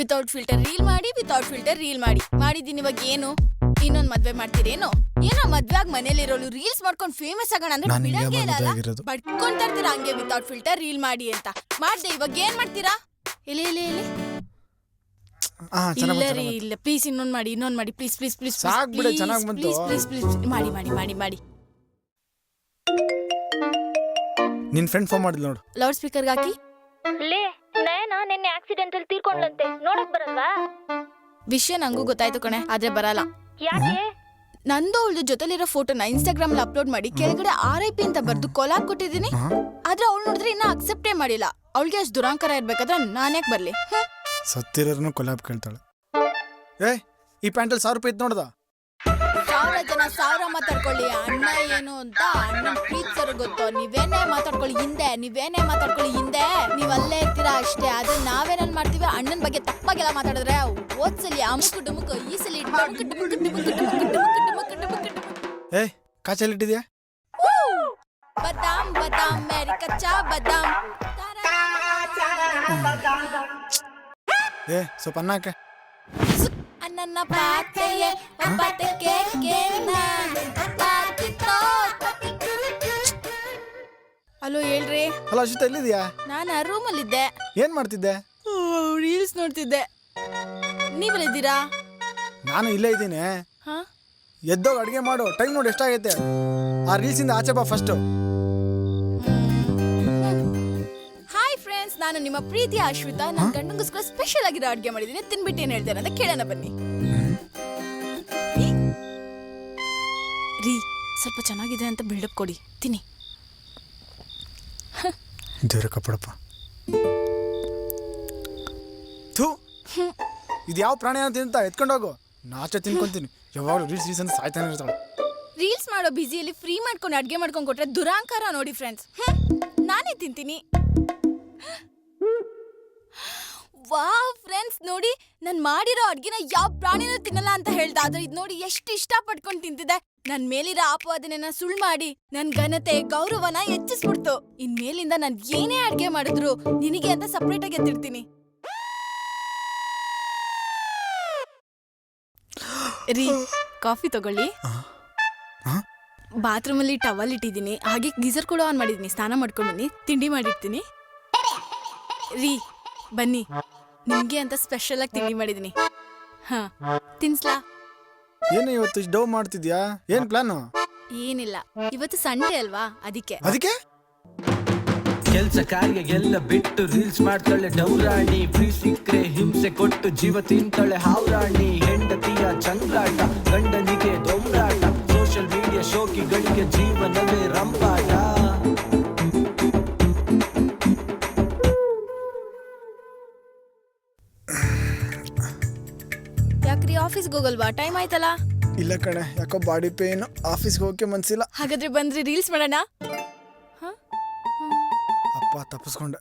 Without filter reel ಮಾಡಿ without filter reel ಮಾಡಿ. ಮಾಡಿದೀನಿ ಇವಾಗ ಏನು? ಇನ್ನೊಂದ್ ಮದ್ವೆ ಮಾಡ್ತೀರೇನು? ಏನೋ ಮದ್ವೆ ಆಗಿ ಮನೇಲಿರೋಳು ರೀಲ್ಸ್ ಮಾಡ್ಕೊಂಡು ಫೇಮಸ್ ಆಗೋಣ ಅಂದ್ರೆ ನಾನ್ ಬಿಡಂಗೆ ಇಲ್ಲ ಮದ್ವೆ ಅಲ್ಲ? ಆಗಿರೋದು. ಬಡ್ಕೊಂತ ಇರ್ತೀರಾ ಹಂಗೆ ವಿತೌಟ್ ಫಿಲ್ಟರ್ ರೀಲ್ ಮಾಡಿ ಅಂತ? ಮಾಡ್ದೆ ಇವಾಗ ಏನ್ ಮಾಡ್ತೀರಾ? ಇಲ್ಲಿ ಇಲ್ಲಿ ಇಲ್ಲಿ ಹಾ ಇಲ್ಲ ರೀ ಇಲ್ಲ. ಪ್ಲೀಸ್ ಇನ್ನೊಂದ್ ಮಾಡಿ ಇನ್ನೊಂದ್ ಮಾಡಿ. ಪ್ಲೀಸ್ ಪ್ಲೀಸ್ ಪ್ಲೀಸ್ ಸಾಕ್ ಬಿಡು, ಚೆನ್ನಾಗ್ ಬಂತು. ಪ್ಲೀಸ್ ಪ್ಲೀಸ್ ಪ್ಲೀಸ್ ಮಾಡಿ ಮಾಡಿ ಮಾಡಿ ಮಾಡಿ. ನಿನ್ ಫ್ರೆಂಡ್ ಫೋನ್ ಮಾಡಿದ್ಲು ನೋಡು. ಲೌಡ್ ಸ್ಪೀಕರ್ಗೆ ಹಾಕಿ. ಲೇ ನಯನ ನಿನ್ನೆ ಆಕ್ಸಿಡೆಂಟ್ ಅಲ್ಲಿ ತೀರ್ಕೊಂಡ್ಲಂತೆ. ನೋಡಕ್ ಬರಲ್ವಾ? ವಿಷಯ ನಂಗೂ ಗೊತ್ತಾಯ್ತು ಕಣೆ ಆದ್ರೆ ಬರಲ್ಲ. ಯಾಕೆ? ನಂದು ಅವಳ ಜೊತೆಲಿರೋ ಫೋಟೋನ ಇನ್ಸ್ಟಾಗ್ರಾಮ್ ಅಲ್ಲಿ ಅಪ್ಲೋಡ್ ಮಾಡಿ ಕೆಳಗಡೆ ಆರ್ ಐ ಪಿ ಅಂತ ಬರ್ದು ಕೊಲಾಕ್ ಕೊಟ್ಟಿದ್ದೀನಿ. ಆದ್ರೆ ಅವಳು ನೋಡಿದ್ರೆ ಇನ್ನ ಅಕ್ಸೆಪ್ಟೇ ಮಾಡಿಲ್ಲ. ಅವಳಿಗೆ ಅಷ್ಟು ದುರಾಂಕರ ಇರ್ಬೇಕಾದ್ರೆ ನಾನ್ಯಾಕೆ ಬರ್ಲಿ. ಸತ್ತಿರೋರ್ನು ಕೊಲಾಬ್ ಕೇಳ್ತಾಳೆ. ಏ ಈ ಪ್ಯಾಂಟಲ್ಲಿ ಸಾವಿರ ರೂಪಾಯಿ ಇತ್ತು ನೋಡ್ದ? ಸಾವಿರ ಜನ ಸಾವಿರ ಮಾತಾಡ್ಕೊಳ್ಳಿ. ಅಣ್ಣ ಏನು ಅಂತ ಅಣ್ಣ ಪ್ರೀತಿಸರು ಗೊತ್ತು. ನೀವೇನೇ ಮಾತಾಡ್ಕೊಳ್ಳಿ ಹಿಂದೆ ನೀವೇನೇ ಮಾತಾಡ್ಕೊಳ್ಳಿ ಹಿಂದೆ. ನೀವ್ ಅಲ್ಲೇ ಇರ್ತೀರಾ ಅಷ್ಟೇ. ಆದ್ರೆ ನಾವೇನನ್ ಮಾಡ್ತೀವಿ? ಅಣ್ಣನ ಬಗ್ಗೆ ತಪ್ಪಾಗೆಲ್ಲ ಮಾತಾಡಿದ್ರೆ ಓದ್ಸಲಿ ಅಮುಕು ಡುಮುಕು ಈ ಸಲಿ. ಏ ಕಾಚಲ್ಲಿ ಇಟ್ಟಿದ್ಯಾ? ಬದಾಮ್ ಬದಾಮ್ ಮೇರಿ ಕಚ್ಚಾ ಬದಾಮ್. ಏ ಸ್ವಲ್ಪ ಅನ್ನ ಹಾಕೆ. ಅನ್ನನ್ನ ಪಾತೆಯೇ ಒಬ್ಬಟ್ಟು ಹಲೋ ಹೇಳ್ರಿ. ಹಲೋ ಅಶ್ವಿತ ಎಲ್ಲಿದ್ಯಾ ನಾನು ಆ ರೂಮಲ್ಲಿದ್ದೆ. ಏನ್ ಮಾಡ್ತಿದ್ದೆ? ರೀಲ್ಸ್ ನೋಡ್ತಿದ್ದೆ. ನೀವೆಲ್ಲಿದ್ದೀರಾ? ನಾನು ಇಲ್ಲೇ ಇದ್ದೀನಿ. ಹಾ? ಎದ್ದೋಗಿ ಅಡುಗೆ ಮಾಡು. ಟೈಮ್ ನೋಡಿ ಎಷ್ಟಾಗೈತೆ? ಆ ರೀಲ್ಸಿಂದ ಆಚೆ ಬಾ ಫಸ್ಟು ನಾನು ನಿಮ್ಮ ಪ್ರೀತಿ ಅಶ್ವಿತಾ. ನನ್ನ ಗಂಡಂಗೋಸ್ಕರ ಸ್ಪೆಷಲ್ ಆಗಿರೋ ಅಡುಗೆ ಮಾಡಿದ್ದೀನಿ ತಿನ್ಬಿಟ್ಟು ಏನು ಹೇಳ್ತೇನೆ ಅಂತ ಕೇಳೋಣ ಬನ್ನಿ. ರೀ ಸ್ವಲ್ಪ ಚೆನ್ನಾಗಿದೆ ಅಂತ ಬಿಲ್ಡಪ್ ಕೊಡಿ. ತಿನ್ನಿ. ದೇವ್ರ ಕಪ್ಪಡಪ್ಪ. ಥೂ ಇದು ಯಾವ ಪ್ರಾಣಿ ಅಂತ ತಿಂತ ಎತ್ಕೊಂಡೋಗು ನಾಚೆ ತಿನ್ಕೊಂತೀನಿ. ಯಾವಾಗಲೂ ರೀಲ್ಸ್ ರೀಲ್ಸ್ ಅಂತ ಸಾಯ್ತಾನೆ ಇರ್ತಾಳೆ. ರೀಲ್ಸ್ ಮಾಡೋ ಬಿಸಿಯಲ್ಲಿ ಫ್ರೀ ಮಾಡ್ಕೊಂಡು ಅಡ್ಗೆ ಮಾಡ್ಕೊಂಡು ಕೊಟ್ರೆ ದುರಾಂಕಾರ ನೋಡಿ ಫ್ರೆಂಡ್ಸ್ ನಾನೇ ತಿಂತೀನಿ. ವಾವ್ ಫ್ರೆಂಡ್ಸ್ ನೋಡಿ ನಾನು ಮಾಡಿರೋ ಅಡ್ಗೆನ ಯಾವ ಪ್ರಾಣಿನೂ ತಿನ್ನಲ್ಲ ಅಂತ ಹೇಳ್ದ ಆದ್ರೆ ಇದು ನೋಡಿ ಎಷ್ಟು ಇಷ್ಟಪಟ್ಕೊಂಡು ತಿಂತಿದೆ. ನನ್ ಮೇಲಿರೋ ಆಪಾದನೆನ ಸುಳ್ಳು ಮಾಡಿ ನನ್ ಘನತೆ ಗೌರವನ ಹೆಚ್ಚಿಸ್ಬಿಡ್ತು. ಇನ್ ಮೇಲಿಂದ ನಾನು ಏನೇ ಅಡ್ಗೆ ಮಾಡಿದ್ರು ನಿನಗೆ ಅಂತ ಸಪ್ರೇಟ್ ಆಗಿ ಎತ್ತಿರ್ತೀನಿ. ರೀ ಕಾಫಿ ತಗೊಳ್ಳಿ? ಬಾತ್ರೂಮ್ ಅಲ್ಲಿ ಟವಲ್ ಇಟ್ಟಿದ್ದೀನಿ ಹಾಗೆ ಗೀಸರ್ ಕೂಡ ಆನ್ ಮಾಡಿದ್ದೀನಿ ಸ್ನಾನ ಮಾಡ್ಕೊಂಡು ಬನ್ನಿ ತಿಂಡಿ ಮಾಡಿರ್ತೀನಿ. ರೀ ಬನ್ನಿ. ನಿಮ್ಗೆ ಅಂತ ಸ್ಪೆಷಲ್ ಆಗಿ ತಿಂಡಿ ಮಾಡಿದೀನಿ. ಹಾ ತಿನ್ಸ್ಲಾ? ಏನು ಇವತ್ತು ಇಷ್ಟು ಡವ್ ಮಾಡ್ತಿದ್ಯಾ? ಏನ್ ಪ್ಲಾನು ಏನಿಲ್ಲ. ಇವತ್ತು ಸಂಡೇ ಅಲ್ವಾ? ಅದಕ್ಕೆ. ಅದಕ್ಕೆ? ಕೆಲ್ಸ ಕಾರ್ಯ ಎಲ್ಲ ಬಿಟ್ಟು ರೀಲ್ಸ್ ಮಾಡ್ತಾಳೆ ಡೌರಾಣಿ. ಫ್ರೀ ಸಿಕ್ಕ್ರೆ ಹಿಂಸೆ ಕೊಟ್ಟು ಜೀವ ತಿಂತಾಳೆ ಹಾವ್ರಾಣಿ. ಹೆಂಡತಿಯ ಚಂದ್ರಾಟ ಗಂಡನಿಗೆ ದೊಂಬರಾಟ ಸೋಷಿಯಲ್ ಮೀಡಿಯಾ ಶೋಕಿಗಳಿಗೆ ಜೀವನವೇ ರಂಪಾಟ. ಯಾಕ್ರಿ ಆಫೀಸ್ಗೆ ಹೋಗಲ್ವಾ? ಟೈಮ್ ಆಯ್ತಲ್ಲ? ಇಲ್ಲ ಕಣೆ ಯಾಕೋ ಬಾಡಿ ಪೇನ್ ಆಫೀಸ್ ಹೋಗಕ್ಕೆ ಮನ್ಸಿಲ್ಲ. ಹಾಗಾದ್ರೆ ಬಂದ್ರಿ ರೀಲ್ಸ್ ಮಾಡೋಣ? ಅಪ್ಪ ತಪ್ಪಿಸ್ಕೊಂಡೆ.